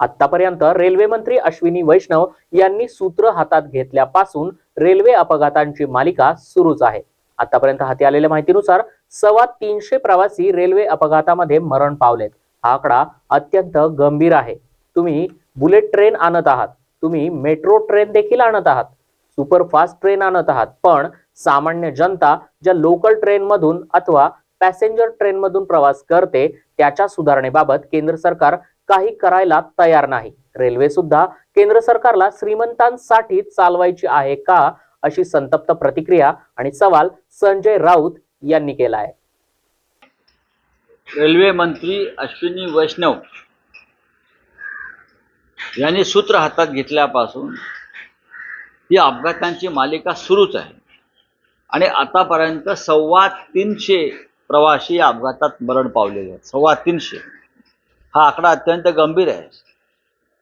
आतापर्यंत रेल्वे मंत्री अश्विनी वैष्णव यांनी सूत्र हातात घेतल्यापासून रेल्वे अपघातांची मालिका सुरूच आहे. आतापर्यंत हाती आलेल्या माहितीनुसार सव्वा तीनशे प्रवासी रेल्वे अपघातामध्ये मरण पावलेत. हा आकडा अत्यंत गंभीर आहे. तुम्ही बुलेट ट्रेन आणत आहात. तुम्ही मेट्रो ट्रेन देखील आणत आहात. सुपरफास्ट ट्रेन आणत आहात. पण सामान्य जनता ज्या लोकल ट्रेनमधून अथवा पॅसेंजर ट्रेनमधून प्रवास करते त्याच्या सुधारणेबाबत केंद्र सरकार काही करायला तयार नाही. रेल्वे सुद्धा केंद्र सरकारला श्रीमंतांसाठी चालवायची आहे का अशी संतप्त प्रतिक्रिया आणि सवाल संजय राऊत यांनी केला आहे रेल्वे मंत्री अश्विनी वैष्णव यांनी सूत्र हातात घेतल्यापासून ही अपघातांची मालिका सुरूच आहे. आणि आतापर्यंत सव्वा तीनशे प्रवासी या अपघातात मरण पावलेले आहेत. सव्वा तीनशे. हा आकडा अत्यंत गंभीर आहे.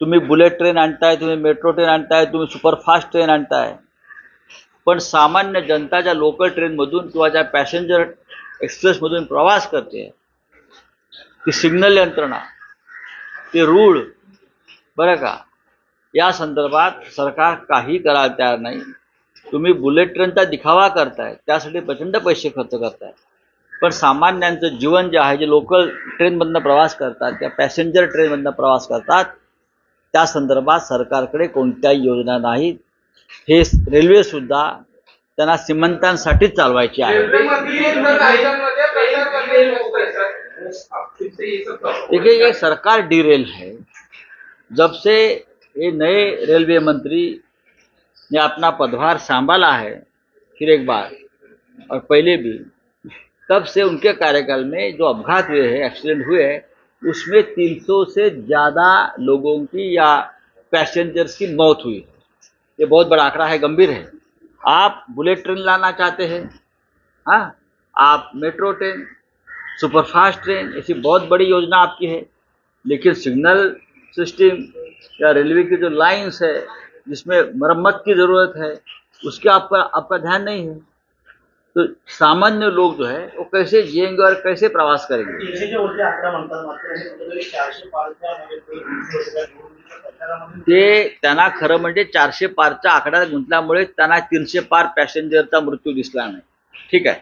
तुम्ही बुलेट ट्रेन आणताय तुम्ही मेट्रो ट्रेन आणताय तुम्ही सुपरफास्ट ट्रेन आणताय. पण सामान्य जनता ज्या लोकल ट्रेनमधून किंवा ज्या पॅसेंजर एक्सप्रेसमधून प्रवास करते ती सिग्नल यंत्रणा ते रूळ बरं का? या संदर्भात सरकार काही करायला तयार नाही. तुम्ही बुलेट ट्रेनचा दिखावा करताय त्यासाठी प्रचंड पैसे खर्च करताय. पण सामान्यांचं जीवन जे आहे जे लोकल ट्रेनमधनं प्रवास करतात त्या पॅसेंजर ट्रेनमधनं प्रवास करतात त्या संदर्भात सरकारकडे कोणत्याही योजना नाहीत हे रेल्वेसुद्धा त्यांना श्रीमंतांसाठीच चालवायची आहे. देखिए ये सरकार डीरेल है जब से ये नए रेलवे मंत्री ने अपना पदभार संभाला है फिर एक बार और पहले भी तब से उनके कार्यकाल में जो अपघात हुए हैं एक्सीडेंट हुए हैं, उसमें 300 से ज़्यादा लोगों की या पैसेंजर्स की मौत हुई है। ये बहुत बड़ा आंकड़ा है, गंभीर है। आप बुलेट ट्रेन लाना चाहते हैं हाँ? आप मेट्रो ट्रेन, सुपरफास्ट ट्रेन, ऐसी बहुत बड़ी योजना आपकी है, लेकिन सिग्नल सिस्टम या रेलवे की जो लाइंस है, जिसमें मरम्मत की ज़रूरत है, उसके आप पर आपका ध्यान नहीं है। तो सामान्य लोग जो है वो कैसे जिएंगे और कैसे प्रवास करेंगे? ते त्यांना खरं म्हणजे चारशे पारच्या आकड्यात गुंतल्यामुळे त्यांना तीनशे पार पॅसेंजरचा मृत्यू दिसला नाही. ठीक आहे?